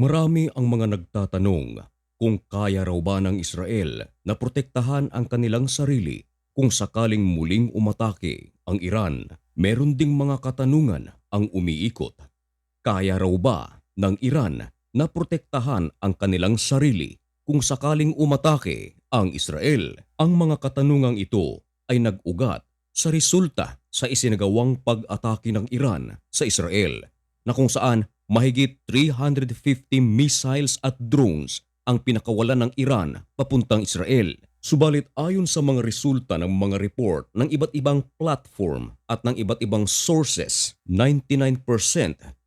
Marami ang mga nagtatanong kung kaya raw ba ng Israel na protektahan ang kanilang sarili kung sakaling muling umatake ang Iran. Meron ding mga katanungan ang umiikot. Kaya raw ba ng Iran na protektahan ang kanilang sarili kung sakaling umatake ang Israel? Ang mga katanungang ito ay nag-ugat sa resulta sa isinagawang pag-atake ng Iran sa Israel na kung saan mahigit 350 missiles at drones ang pinakawalan ng Iran papuntang Israel. Subalit ayon sa mga resulta ng mga report ng iba't ibang platform at ng iba't ibang sources, 99%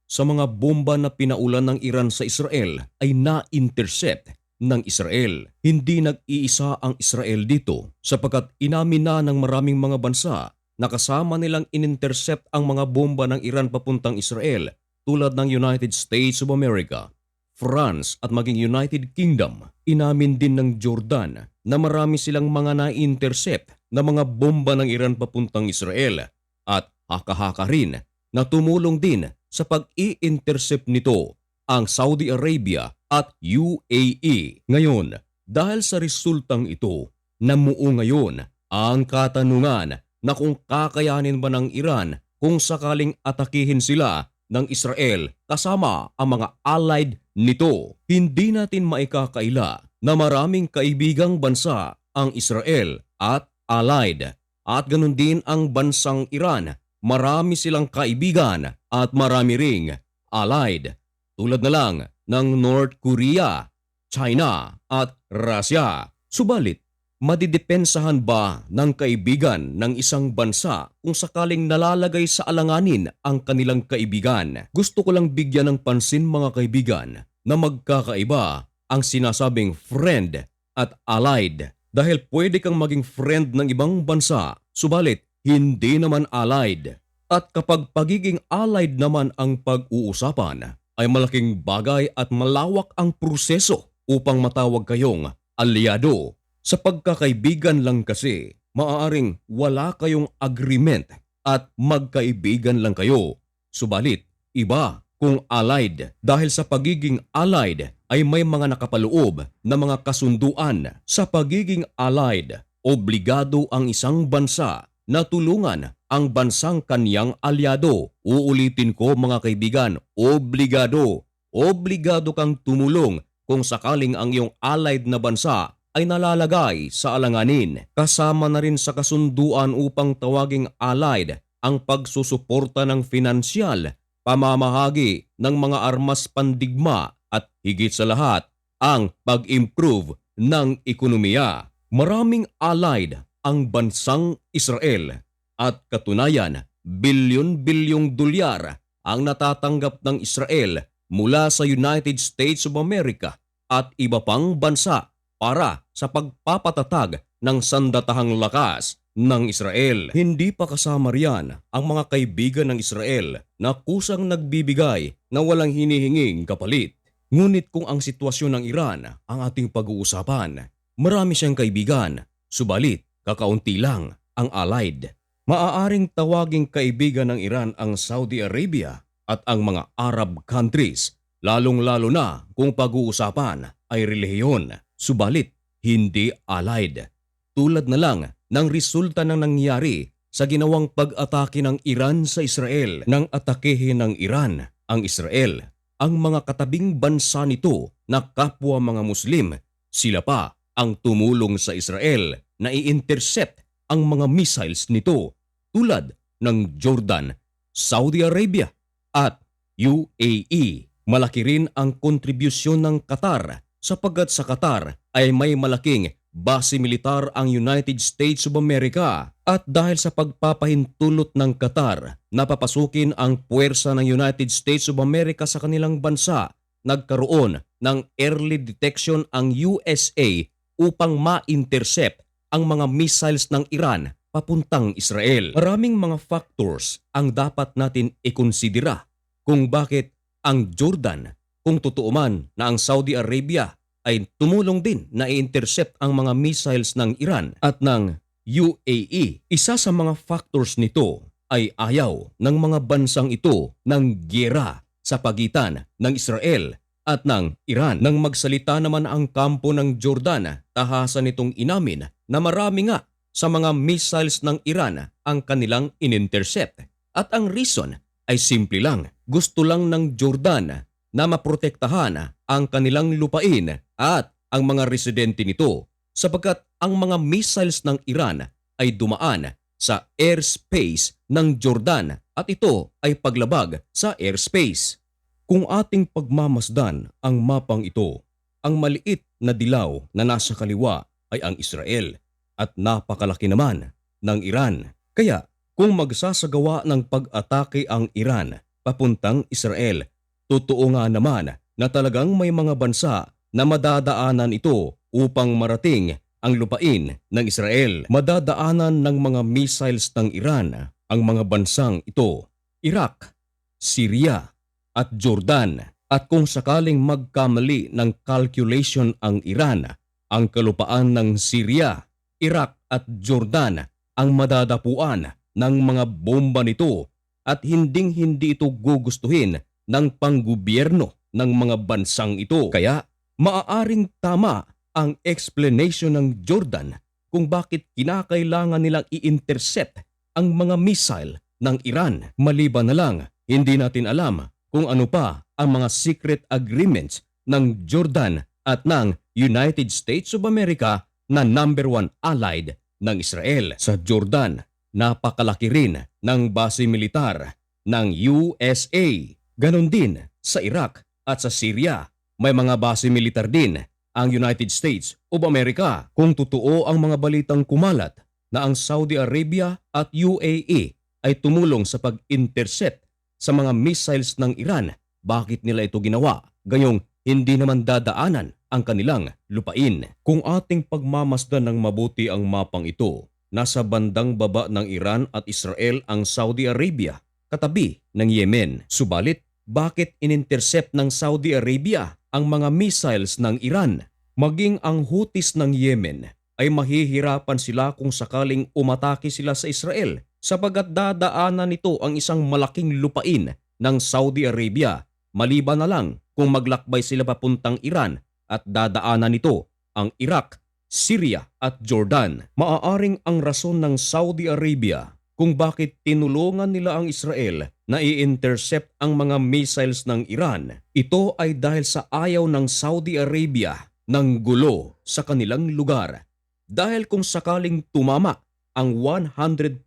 sa mga bomba na pinaulan ng Iran sa Israel ay na-intercept ng Israel. Hindi nag-iisa ang Israel dito sapagkat inamin na ng maraming mga bansa na kasama nilang in-intercept ang mga bomba ng Iran papuntang Israel tulad ng United States of America, France at maging United Kingdom. Inamin din ng Jordan na marami silang mga na-intercept na mga bomba ng Iran papuntang Israel at haka-haka rin na tumulong din sa pag-i-intercept nito ang Saudi Arabia at UAE. Ngayon, dahil sa resultang ito, namuo ngayon ang katanungan na kung kakayanin ba ng Iran kung sakaling atakihin sila ng Israel kasama ang mga allied nito. Hindi natin maikakaila na maraming kaibigang bansa ang Israel at allied at ganun din ang bansang Iran. Marami silang kaibigan at marami ring allied tulad na lang ng North Korea, China at Russia. Subalit, madidepensahan ba ng kaibigan ng isang bansa kung sakaling nalalagay sa alanganin ang kanilang kaibigan? Gusto ko lang bigyan ng pansin mga kaibigan na magkakaiba ang sinasabing friend at allied dahil pwede kang maging friend ng ibang bansa subalit hindi naman allied. At kapag pagiging allied naman ang pag-uusapan ay malaking bagay at malawak ang proseso upang matawag kayong aliado sa pagkakaibigan lang kasi, maaaring wala kayong agreement at magkaibigan lang kayo. Subalit, iba kung allied dahil sa pagiging allied ay may mga nakapaloob na mga kasunduan. Sa pagiging allied, obligado ang isang bansa na tulungan ang bansang kanyang alyado. Uulitin ko mga kaibigan, obligado. Obligado kang tumulong kung sakaling ang iyong allied na bansa ay nalalagay sa alanganin. Kasama na rin sa kasunduan upang tawaging allied ang pagsusuporta ng finansyal, pamamahagi ng mga armas pandigma at higit sa lahat ang pag-improve ng ekonomiya. Maraming allied ang bansang Israel at katunayan bilyon-bilyong dolyar ang natatanggap ng Israel mula sa United States of America at iba pang bansa para sa pagpapatatag ng sandatahang lakas ng Israel. Hindi pa kasama riyan ang mga kaibigan ng Israel na kusang nagbibigay na walang hinihinging kapalit. Ngunit kung ang sitwasyon ng Iran ang ating pag-uusapan, marami siyang kaibigan, subalit kakaunti lang ang allied. Maaaring tawaging kaibigan ng Iran ang Saudi Arabia at ang mga Arab countries, lalong-lalo na kung pag-uusapan ay relihiyon. Subalit, hindi allied. Tulad na lang ng resulta ng nangyari sa ginawang pag-atake ng Iran sa Israel. Nang atakehin ng Iran ang Israel, ang mga katabing bansa nito na kapwa mga Muslim, sila pa ang tumulong sa Israel na i-intercept ang mga missiles nito tulad ng Jordan, Saudi Arabia at UAE. Malaki rin ang kontribusyon ng Qatar sapagkat sa Qatar ay may malaking base militar ang United States of America at dahil sa pagpapahintulot ng Qatar na papasukin ang puwersa ng United States of America sa kanilang bansa, nagkaroon ng early detection ang USA upang ma-intercept ang mga missiles ng Iran papuntang Israel. Maraming mga factors ang dapat natin ikonsidera kung bakit ang Jordan kung totoo man na ang Saudi Arabia ay tumulong din na i-intercept ang mga missiles ng Iran at ng UAE. Isa sa mga factors nito ay ayaw ng mga bansang ito ng gera sa pagitan ng Israel at ng Iran. Nang magsalita naman ang kampo ng Jordan, tahasan nitong inamin na marami nga sa mga missiles ng Iran ang kanilang inintercept. At ang reason ay simple lang. Gusto lang ng Jordan na maprotektahan ang kanilang lupain at ang mga residente nito sapagkat ang mga missiles ng Iran ay dumaan sa airspace ng Jordan at ito ay paglabag sa airspace. Kung ating pagmamasdan ang mapang ito, ang maliit na dilaw na nasa kaliwa ay ang Israel at napakalaki naman ng Iran. Kaya kung magsasagawa ng pag-atake ang Iran papuntang Israel, totoo nga naman na talagang may mga bansa na madadaanan ito upang marating ang lupain ng Israel. Madadaanan ng mga missiles ng Iran ang mga bansang ito, Iraq, Syria at Jordan. At kung sakaling magkamali ng calculation ang Iran, ang kalupaan ng Syria, Iraq at Jordan ang madadapuan ng mga bomba nito at hinding-hindi ito gugustuhin ng panggobyerno ng mga bansang ito. Kaya maaaring tama ang explanation ng Jordan kung bakit kinakailangan nilang i-intercept ang mga missile ng Iran. Maliban na lang, hindi natin alam kung ano pa ang mga secret agreements ng Jordan at ng United States of America na number one allied ng Israel. Sa Jordan, napakalaki rin ng base militar ng USA. Ganon din sa Iraq at sa Syria. May mga base militar din ang United States of America. Kung totoo ang mga balitang kumalat na ang Saudi Arabia at UAE ay tumulong sa pag-intercept sa mga missiles ng Iran, bakit nila ito ginawa? Gayong hindi naman dadaanan ang kanilang lupain. Kung ating pagmamasdan ng mabuti ang mapang ito, nasa bandang baba ng Iran at Israel ang Saudi Arabia, katabi ng Yemen. Subalit, bakit inintercept ng Saudi Arabia ang mga missiles ng Iran? Maging ang hutis ng Yemen ay mahihirapan sila kung sakaling umatake sila sa Israel sapagat dadaanan nito ang isang malaking lupain ng Saudi Arabia maliban na lang kung maglakbay sila papuntang Iran at dadaanan nito ang Iraq, Syria at Jordan. Maaaring ang rason ng Saudi Arabia kung bakit tinulungan nila ang Israel na i-intercept ang mga missiles ng Iran. Ito ay dahil sa ayaw ng Saudi Arabia ng gulo sa kanilang lugar. Dahil kung sakaling tumama ang 100%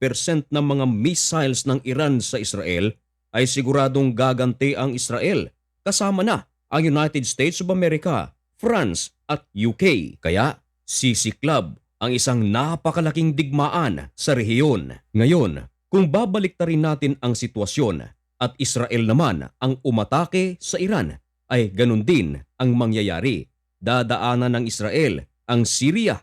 ng mga missiles ng Iran sa Israel, ay siguradong gaganti ang Israel kasama na ang United States of America, France at UK. Kaya sisiklab ang isang napakalaking digmaan sa rehiyon. Ngayon, kung babaliktarin natin ang sitwasyon at Israel naman ang umatake sa Iran, ay ganun din ang mangyayari. Dadaanan ng Israel ang Syria,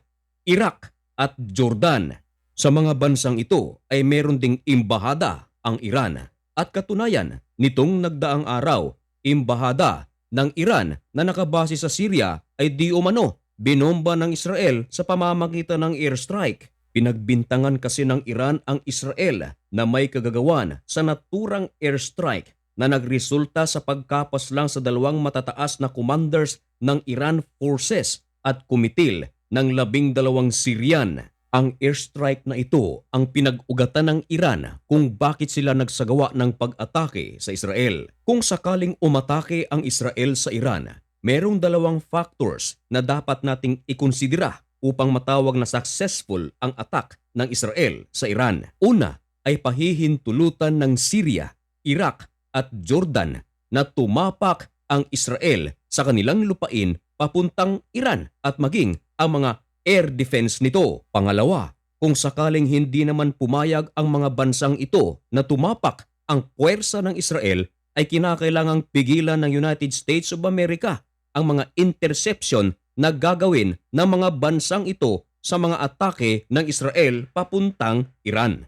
Iraq at Jordan. Sa mga bansang ito ay meron ding imbahada ang Iran. At katunayan, nitong nagdaang araw, imbahada ng Iran na nakabase sa Syria ay di umano binomba ng Israel sa pamamagitan ng airstrike. Pinagbintangan kasi ng Iran ang Israel na may kagagawan sa naturang airstrike na nagresulta sa pagkapas lang sa dalawang matataas na commanders ng Iran forces at kumitil ng labing dalawang Syrian. Ang airstrike na ito ang pinag-ugatan ng Iran kung bakit sila nagsagawa ng pag-atake sa Israel. Kung sakaling umatake ang Israel sa Iran, merong dalawang factors na dapat nating ikonsidera upang matawag na successful ang attack ng Israel sa Iran. Una ay pahihintulutan ng Syria, Iraq at Jordan na tumapak ang Israel sa kanilang lupain papuntang Iran at maging ang mga air defense nito. Pangalawa, kung sakaling hindi naman pumayag ang mga bansang ito na tumapak ang puwersa ng Israel ay kinakailangang pigilan ng United States of America ang mga interception na gagawin ng mga bansang ito sa mga atake ng Israel papuntang Iran.